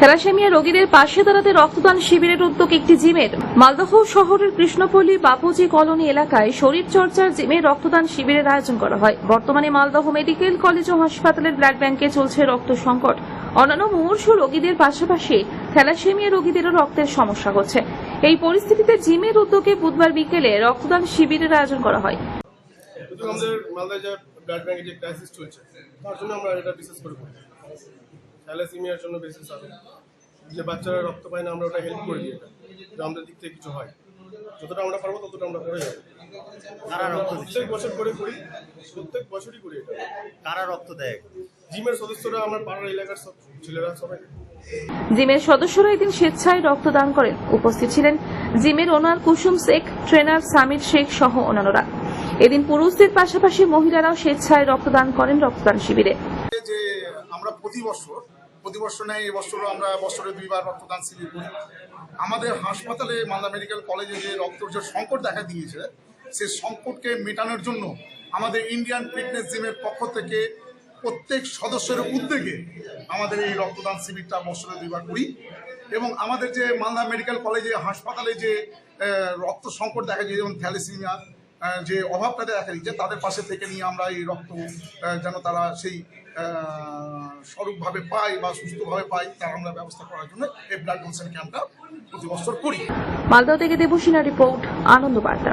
Thalassaemia রোগীদের পাশে দাঁড়াতে রক্তদান শিবিরের উদ্যোগ একটি জিমের। মালদহ শহরের কৃষ্ণপল্লী বাপুজি কলোনি এলাকায় শরীর চর্চার জিমে রক্তদান শিবিরের আয়োজন করা হয়। বর্তমানে মালদহ মেডিকেল কলেজ ও হাসপাতালের ব্লাড ব্যাংকে চলছে রক্ত সংকট। অন্যান্য মুমূর্ষ রোগীদের পাশাপাশি থ্যালাসেমিয়া রোগীদেরও রক্তের সমস্যা হচ্ছে। এই পরিস্থিতিতে জিমের উদ্যোগে বুধবার বিকেলে রক্তদান শিবিরের আয়োজন করা হয়। আমাদের ব্লাড ব্যাংকের যে ক্রাইসিস চলছে, তার জন্য আমরা এটা বিশেষ করি থ্যালাসিমিয়ার জন্য বিশেষ আরও যে বাচ্চারা রক্ত পায় না আমরা ওটা হেল্প করে দিই এটা যে আমাদের দিক থেকে কিছু হয়। যতটা আমরা পারব ততটা আমরা করে যাব কারা রক্ত প্রত্যেক বছর করে করি প্রত্যেক বছরই করি এটা। কারা রক্ত দেয়? জিমের সদস্যরা আমার পাড়ার এলাকার সব ছেলেরা সবাই। জিমের সদস্যরা এদিন স্বেচ্ছায় রক্তদান করেন। উপস্থিত ছিলেন জিমের ওনার কুসুম শেখ ট্রেনার সামির শেখ সহ অন্যান্যরা। এদিন পুরুষদের পাশাপাশি মহিলারাও স্বেচ্ছায় রক্তদান করেন রক্তদান শিবিরে। যে আমরা প্রতি বছর প্রতি বছর নেয় এই বছরও আমরা বছরে দুইবার রক্তদান শিবির করি। আমাদের হাসপাতালে মালদা মেডিকেল কলেজে যে রক্তর যে সংকট দেখা দিয়েছে, সেই সংকটকে মেটানোর জন্য আমাদের ইন্ডিয়ান ফিটনেস জিমের পক্ষ থেকে প্রত্যেক সদস্যের উদ্যোগে আমাদের এই রক্তদান শিবিরটা বছরে দুইবার করি এবং আমাদের যে মালদা মেডিকেল কলেজে হাসপাতালে যে রক্ত সংকট দেখা যায় যেমন থ্যালিসিমিয়া যে অভাবটা দেখা দিচ্ছে তাদের পাশে থেকে নিয়ে আমরা এই রক্ত যেন তারা সেই স্বরূপভাবে পাই বা সুস্থভাবে পাই, তার আমরা ব্যবস্থা করার জন্য এই ব্লাড ডোনেশন ক্যাম্পটা প্রতি বছর করি। মালদা থেকে দেবসিনা রিপোর্ট, আনন্দ বার্তা।